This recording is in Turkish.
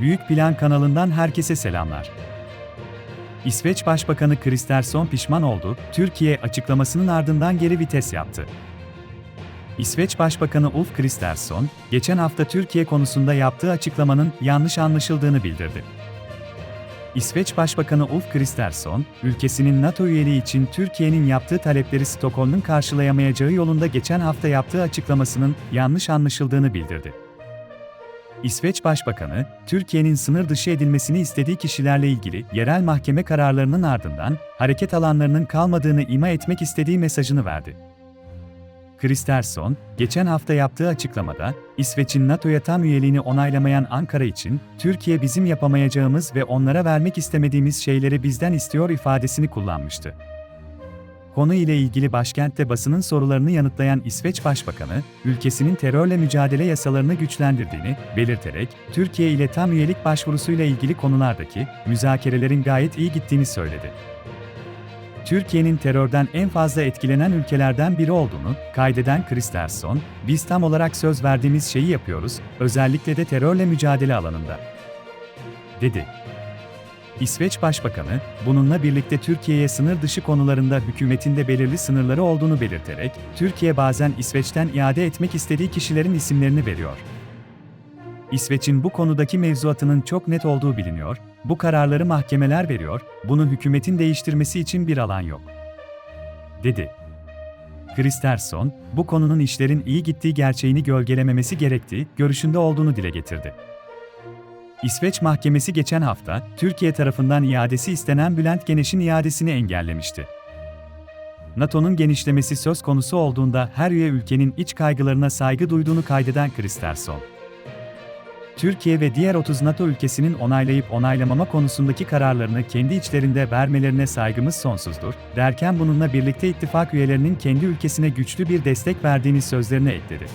Büyük Plan kanalından herkese selamlar. İsveç Başbakanı Kristersson pişman oldu, Türkiye açıklamasının ardından geri vites yaptı. İsveç Başbakanı Ulf Kristersson, geçen hafta Türkiye konusunda yaptığı açıklamanın yanlış anlaşıldığını bildirdi. İsveç Başbakanı Ulf Kristersson, ülkesinin NATO üyeliği için Türkiye'nin yaptığı talepleri Stockholm'un karşılayamayacağı yolunda geçen hafta yaptığı açıklamasının yanlış anlaşıldığını bildirdi. İsveç Başbakanı, Türkiye'nin sınır dışı edilmesini istediği kişilerle ilgili yerel mahkeme kararlarının ardından hareket alanlarının kalmadığını ima etmek istediği mesajını verdi. Kristersson, geçen hafta yaptığı açıklamada, İsveç'in NATO'ya tam üyeliğini onaylamayan Ankara için, Türkiye bizim yapamayacağımız ve onlara vermek istemediğimiz şeyleri bizden istiyor ifadesini kullanmıştı. Konu ile ilgili başkentte basının sorularını yanıtlayan İsveç Başbakanı, ülkesinin terörle mücadele yasalarını güçlendirdiğini belirterek, Türkiye ile tam üyelik başvurusuyla ilgili konulardaki müzakerelerin gayet iyi gittiğini söyledi. Türkiye'nin terörden en fazla etkilenen ülkelerden biri olduğunu kaydeden Kristersson, biz tam olarak söz verdiğimiz şeyi yapıyoruz, özellikle de terörle mücadele alanında. dedi. İsveç Başbakanı, bununla birlikte Türkiye'ye sınır dışı konularında hükümetinde belirli sınırları olduğunu belirterek, Türkiye bazen İsveç'ten iade etmek istediği kişilerin isimlerini veriyor. İsveç'in bu konudaki mevzuatının çok net olduğu biliniyor, bu kararları mahkemeler veriyor, bunu hükümetin değiştirmesi için bir alan yok. dedi. Kristersson, bu konunun işlerin iyi gittiği gerçeğini gölgelememesi gerektiği görüşünde olduğunu dile getirdi. İsveç Mahkemesi geçen hafta, Türkiye tarafından iadesi istenen Bülent Geneş'in iadesini engellemişti. NATO'nun genişlemesi söz konusu olduğunda her üye ülkenin iç kaygılarına saygı duyduğunu kaydeden Kristersson. Türkiye ve diğer 30 NATO ülkesinin onaylayıp onaylamama konusundaki kararlarını kendi içlerinde vermelerine saygımız sonsuzdur, derken bununla birlikte ittifak üyelerinin kendi ülkesine güçlü bir destek verdiğini sözlerine ekledi.